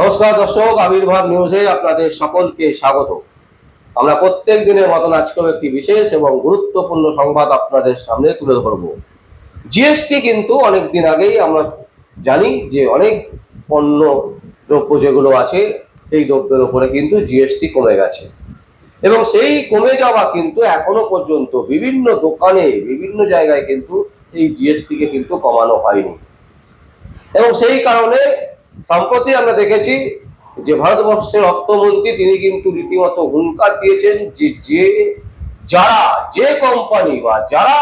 নমস্কার দর্শক, আবির্ভাব নিউজে আপনাদের সকলকে স্বাগত। আমরা প্রত্যেক দিনের মতন আজকেও একটি বিশেষ এবং গুরুত্বপূর্ণ সংবাদ আপনাদের সামনে তুলে ধরব। জিএসটি কিন্তু অনেক দিন আগেই আমরা জানি যে অনেক পণ্য দ্রব্য যেগুলো আছে, সেই দ্রব্যের উপরে কিন্তু জিএসটি কমে গেছে। এবং সেই কমে যাওয়া কিন্তু এখনও পর্যন্ত বিভিন্ন দোকানে, বিভিন্ন জায়গায় কিন্তু এই জিএসটিকে কিন্তু কমানো হয়নি। এবং সেই কারণে সম্প্রতি আমরা দেখেছি যে ভারতবর্ষের অর্থমন্ত্রী তিনি কিন্তু রীতিমতো হুঙ্কার দিয়েছেন যে যে যারা, যে কোম্পানি বা যারা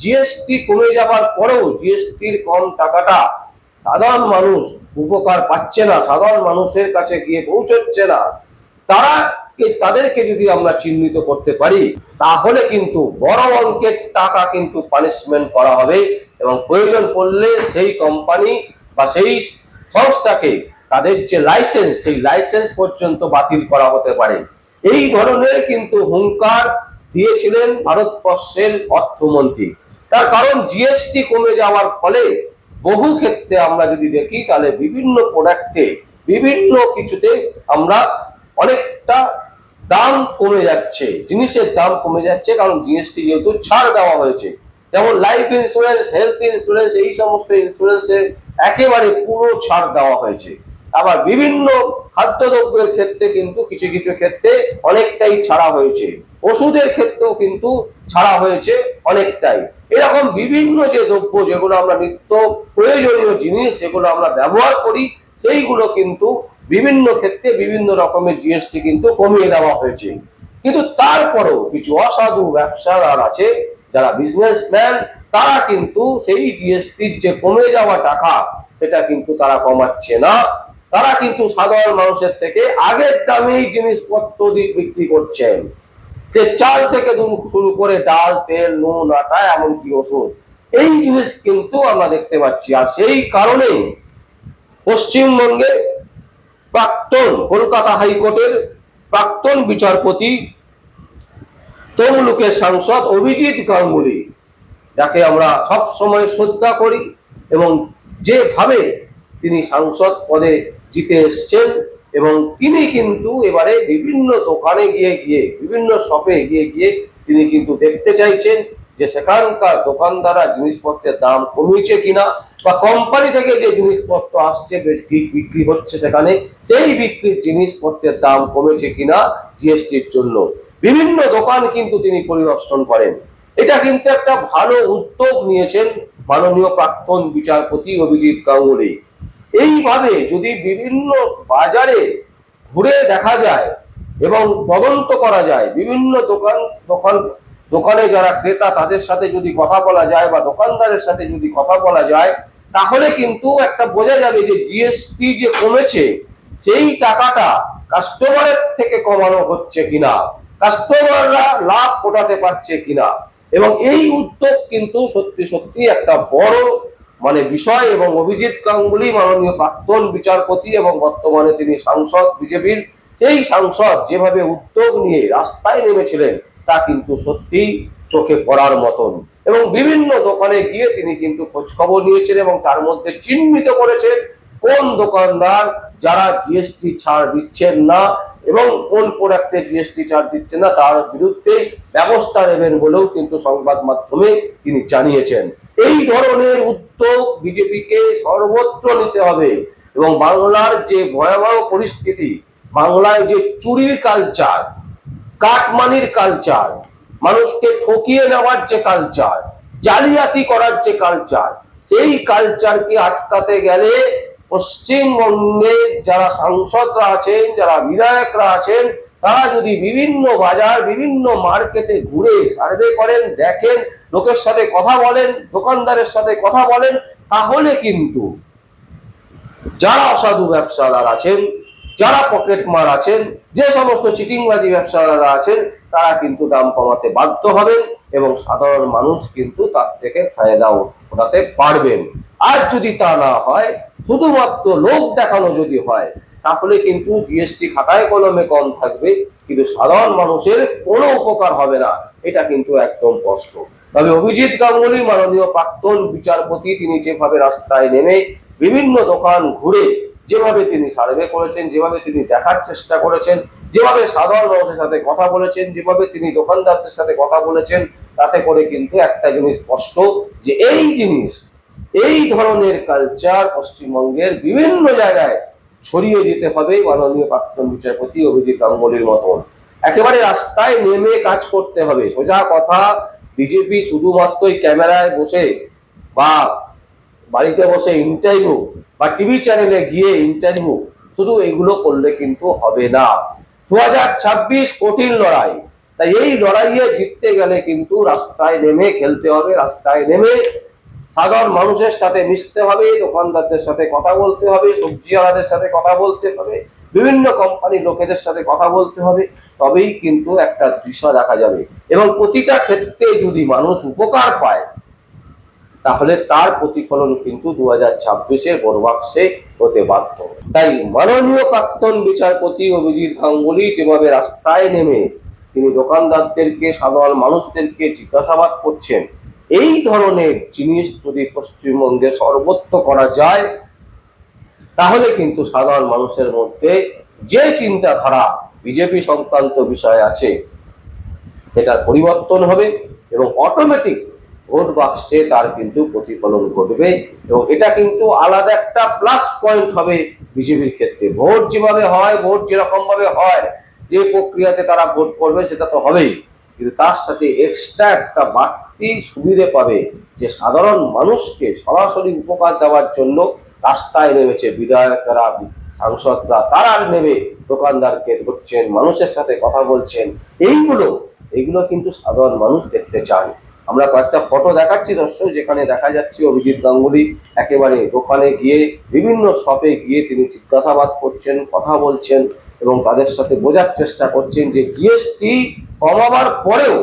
জিএসটি কমে যাবার পরেও জিএসটির কম টাকাটা সাধারণ মানুষ উপকার পাচ্ছে না, সাধারণ মানুষের কাছে গিয়ে পৌঁছচ্ছে না, তারা তাদেরকে যদি আমরা চিহ্নিত করতে পারি, তাহলে কিন্তু বড় অঙ্কের টাকা কিন্তু পানিশমেন্ট করা হবে এবং প্রয়োজন পড়লে সেই কোম্পানি বা সেই সংস্থাকে তাদের যে লাইসেন্স সেই লাইসেন্স পর্যন্ত বাতিল করা হতে পারে। এই ধরনের কিন্তু হুঙ্কার দিয়েছিলেন ভারতবর্ষের অর্থমন্ত্রী। তার কারণ জিএসটি কমে যাওয়ার ফলে বহু ক্ষেত্রে আমরা যদি দেখি, তাহলে বিভিন্ন প্রোডাক্টে বিভিন্ন কিছুতে আমরা অনেকটা দাম কমে যাচ্ছে। জিনিসের দাম কমে যাচ্ছে, কারণ জিএসটি যেহেতু ছাড় দেওয়া হয়েছে। যেমন লাইফ ইন্স্যুরেন্স হেলথ ইন্স্যুরেন্স এই সমস্ত ইন্স্যুরেন্সের একেবারে পুরো ছাড় দেওয়া হয়েছে। আবার বিভিন্ন খাদ্যদ্রব্যের ক্ষেত্রে কিন্তু কিছু কিছু ক্ষেত্রে অনেকটাই ছাড়া হয়েছে। ওষুধের ক্ষেত্রেও কিন্তু ছাড়া হয়েছে অনেকটাই। এরকম বিভিন্ন যে দ্রব্য যেগুলো আমরা নিত্য প্রয়োজনীয় জিনিস যেগুলো আমরা ব্যবহার করি, সেইগুলো কিন্তু বিভিন্ন ক্ষেত্রে বিভিন্ন রকমের জিএসটি কিন্তু কমিয়ে দেওয়া হয়েছে। কিন্তু তারপরেও কিছু অসাধু ব্যবসাদার আছে। যারা বিজনেসম্যান তারা কিন্তু সেই জিএসটির যে কমে যাওয়া টাকা, সেটা কিন্তু তারা কমাচ্ছে না। তারা কিন্তু সাধারণ মানুষের থেকে আগের দামেই জিনিসপত্র দিয়ে বিক্রি করছেন। যে চাল থেকে শুরু করে ডাল, তেল, নুন, আটা, এমনকি ওষুধ, এই জিনিস কিন্তু আমরা দেখতে পাচ্ছি। আর সেই কারণে পশ্চিমবঙ্গে প্রাক্তন কলকাতা হাইকোর্টের প্রাক্তন বিচারপতি তমলুকের সাংসদ অভিজিৎ গাঙ্গুলি, যাকে আমরা সব সময় শ্রদ্ধা করি এবং যেভাবে তিনি সাংসদ পদে জিতে এসছেন এবং তিনি কিন্তু এবারে বিভিন্ন দোকানে গিয়ে গিয়ে, বিভিন্ন শপে গিয়ে গিয়ে তিনি কিন্তু দেখতে চাইছেন যে সেখানকার দোকানদাররা জিনিসপত্রের দাম কমিয়েছে কিনা বা কোম্পানি থেকে যে জিনিসপত্র আসছে বিক্রি বিক্রি হচ্ছে সেখানে, সেই বিক্রির জিনিসপত্রের দাম কমেছে কিনা জিএসটির জন্য। বিভিন্ন দোকান কিন্তু তিনি পরিদর্শন করেন। এটা কিন্তু একটা ভালো উদ্যোগ নিয়েছেন মাননীয় প্রাক্তন বিচারপতি অভিজিৎ গাঙ্গুলি। এইভাবে যদি বিভিন্ন বাজারে ঘুরে দেখা যায় এবং তদন্ত করা যায়, বিভিন্ন দোকান দোকান, দোকানে যারা ক্রেতা তাদের সাথে যদি কথা বলা যায় বা দোকানদারের সাথে যদি কথা বলা যায়, তাহলে কিন্তু একটা বোঝা যাবে যে জিএসটি যে কমেছে, সেই টাকাটা কাস্টমারের থেকে কমানো হচ্ছে কিনা। কাস্টমাররা লাভ ওঠাতে পারছে কিনা? এবং এই উদ্যোগ কিন্তু সত্যি সত্যি একটা বড় মানে বিষয় এবং অভিজিৎ গাঙ্গুলি মাননীয় প্রাক্তন বিচারপতি এবং বর্তমানে তিনি সাংসদ বিজেপির, সেই সাংসদ যেভাবে উদ্যোগ নিয়ে রাস্তায় নেমেছিলেন, তা কিন্তু সত্যি চোখে পড়ার মতন। এবং বিভিন্ন দোকানে গিয়ে তিনি কিন্তু খোঁজ খবর নিয়েছেন এবং তার মধ্যে চিহ্নিত করেছেন কোন দোকানদার যারা জিএসটি ছাড় দিচ্ছেন না এবং কোন প্রোডাক্টে জিএসটি ছাড় দিচ্ছে না, তার বিরুদ্ধে ব্যবস্থা নেবেন বলেও কিন্তু সংবাদ মাধ্যমে তিনি জানিয়েছেন। এই ধরনের উদ্যোগ বিজেপিকে সর্বত্র নিতে হবে এবং বাংলার যে ভয়াবহ পরিস্থিতি, বাংলায় যে চুরির কালচার কাটমানির কালচার মানুষকে ঠকিয়ে নেওয়ার যে কালচার জালিয়াতি করার যে কালচার সেই কালচারকে আটকাতে গেলে পশ্চিমবঙ্গে যারা সাংসদরা আছেন, যারা বিধায়করা আছেন, তারা যদি বিভিন্ন বাজার, বিভিন্ন মার্কেটে ঘুরে সার্ভে করেন, দেখেন, লোকের সাথে কথা বলেন, দোকানদারের সাথে কথা বলেন, তাহলে কিন্তু যারা অসাধু ব্যবসাদার আছেন, যারা পকেট মার আছেন, যে সমস্ত চিটিংবাজি ব্যবসাদাররা আছেন, তারা কিন্তু দাম কমাতে বাধ্য হবেন এবং সাধারণ মানুষ কিন্তু তার থেকে ফায়দা ওঠাতে পারবেন। আর যদি তা না হয়, শুধুমাত্র লোক দেখানো যদি হয়, তাহলে কিন্তু জিএসটি খাতায় কলমে কম থাকবে, কিন্তু সাধারণ মানুষের কোনো উপকার হবে না। এটা কিন্তু একদম স্পষ্ট। তবে অভিজিৎ গাঙ্গুলি, মাননীয় প্রাক্তন বিচারপতি, তিনি যেভাবে রাস্তায় নেমে বিভিন্ন দোকান ঘুরে যেভাবে তিনি সার্ভে করেছেন, যেভাবে তিনি দেখার চেষ্টা করেছেন, যেভাবে সাধারণ মানুষের সাথে কথা বলেছেন, যেভাবে তিনি দোকানদারদের সাথে কথা বলেছেন, তাতে করে কিন্তু একটা জিনিস স্পষ্ট যে এই জিনিস এই ধরনের কালচার পশ্চিমবঙ্গের বিভিন্ন জায়গায় ছড়িয়ে দিতে হবে মাননীয় প্রাক্তন বিচারপতি অভিজিৎ গাঙ্গুলির মতন। একেবারে রাস্তায় নেমে কাজ করতে হবে। সোজা কথা, বিজেপি শুধুমাত্রই ক্যামেরায় বসে বা বাড়িতে বসে ইন্টারভিউ বা টিভি চ্যানেলে গিয়ে ইন্টারভিউ শুধু এগুলো করলে কিন্তু হবে না। দু হাজার ছাব্বিশ কঠিন লড়াই। তাই এই লড়াইয়ে জিততে গেলে কিন্তু রাস্তায় নেমে খেলতে হবে, রাস্তায় নেমে সাধারণ মানুষের সাথে মিশতে হবে, দোকানদারদের সাথে কথা বলতে হবে, সবজিওয়ালাদের সাথে কথা বলতে হবে, বিভিন্ন কোম্পানির লোকেদের সাথে কথা বলতে হবে, তবেই কিন্তু একটা দিশা দেখা যাবে। এবং প্রতিটা ক্ষেত্রে যদি মানুষ উপকার পায়, তাহলে তার প্রতিফলন কিন্তু দু হাজার ছাব্বিশের বড়বাক্সে হতে বাধ্য। তাই মাননীয় প্রাক্তন বিচারপতি অভিজিৎ গাঙ্গুলি যেভাবে রাস্তায় নেমে তিনি দোকানদারদেরকে, সাধারণ মানুষদেরকে জিজ্ঞাসাবাদ করছেন এই ধরনের জিনিস যদি পশ্চিমবঙ্গে সর্বত্র করা যায়, তাহলে কিন্তু সাধারণ মানুষের মধ্যে যে চিন্তাধারা বিজেপি সংক্রান্ত বিষয় আছে, সেটার পরিবর্তন হবে এবং অটোমেটিক ভোট বাক্সে তার কিন্তু প্রতিফলন ঘটবে এবং এটা কিন্তু আলাদা একটা প্লাস পয়েন্ট হবে বিজেপির ক্ষেত্রে। ভোট যেভাবে হয় ভোট যেরকম ভাবে হয়, যে প্রক্রিয়াতে তারা ভোট করবে সেটা তো হবেই। কিন্তু তার সাথে এক্সট্রা একটা বাড়তি সুবিধে পাবে যে সাধারণ মানুষকে সরাসরি উপকার দেওয়ার জন্য রাস্তায় নেমেছে বিধায়করা, সাংসদরা। তারা নেমে দোকানদারকে ধরছেন, মানুষের সাথে কথা বলছেন। এইগুলো এইগুলো কিন্তু সাধারণ মানুষ দেখতে চান আমরা কয়েকটা ফটো দেখাচ্ছি দর্শক, যেখানে দেখা যাচ্ছে অভিজিৎ গাঙ্গুলি একেবারে দোকানে গিয়ে, বিভিন্ন শপে গিয়ে তিনি জিজ্ঞাসাবাদ করছেন, কথা বলছেন এবং তাদের সাথে বোঝার চেষ্টা করছেন যে জিএসটি কমাবার পরেও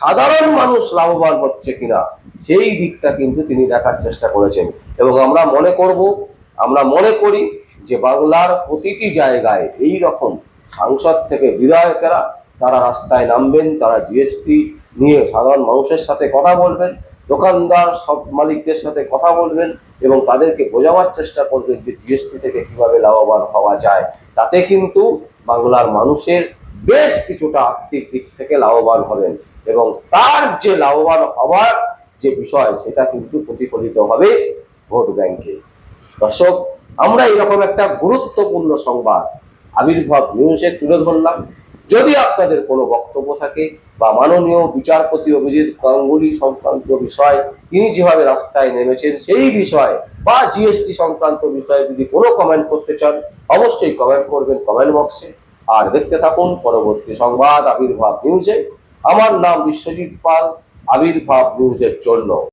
সাধারণ মানুষ লাভবান হচ্ছে কিনা, সেই দিকটা কিন্তু তিনি দেখার চেষ্টা করেছেন। এবং আমরা মনে করব, আমরা মনে করি যে বাংলার প্রতিটি জায়গায় এই রকম সাংসদ থেকে বিধায়কেরা, তারা রাস্তায় নামবেন, তারা জিএসটি নিয়ে সাধারণ মানুষের সাথে কথা বলবেন, দোকানদার, সব মালিকদের সাথে কথা বলবেন এবং তাদেরকে বোঝাবার চেষ্টা করবেন যে জিএসটি থেকে কীভাবে লাভবান হওয়া যায়। তাতে কিন্তু বাংলার মানুষের বেশ কিছুটা আর্থিক দিক থেকে লাভবান হবেন এবং তার যে লাভবান হওয়ার যে বিষয়, সেটা কিন্তু প্রতিফলিত হবে ভোট ব্যাংকে। দর্শক, আমরা এরকম একটা গুরুত্বপূর্ণ সংবাদ আবির্ভাব নিউজে তুলে ধরলাম। যদি আপনাদের কোনো বক্তব্য থাকে বা মাননীয় বিচারপতি অভিজিৎ গাঙ্গুলি সংক্রান্ত বিষয়, তিনি যেভাবে রাস্তায় নেমেছেন সেই বিষয় বা জিএসটি সংক্রান্ত বিষয়ে যদি কোনো কমেন্ট করতে চান, অবশ্যই কমেন্ট করবেন কমেন্ট বক্সে আর দেখতে থাকুন পরবর্তী সংবাদ আবির্ভাব নিউজে আমার নাম বিশ্বজিৎ পাল আবির্ভাব নিউজের জন্য।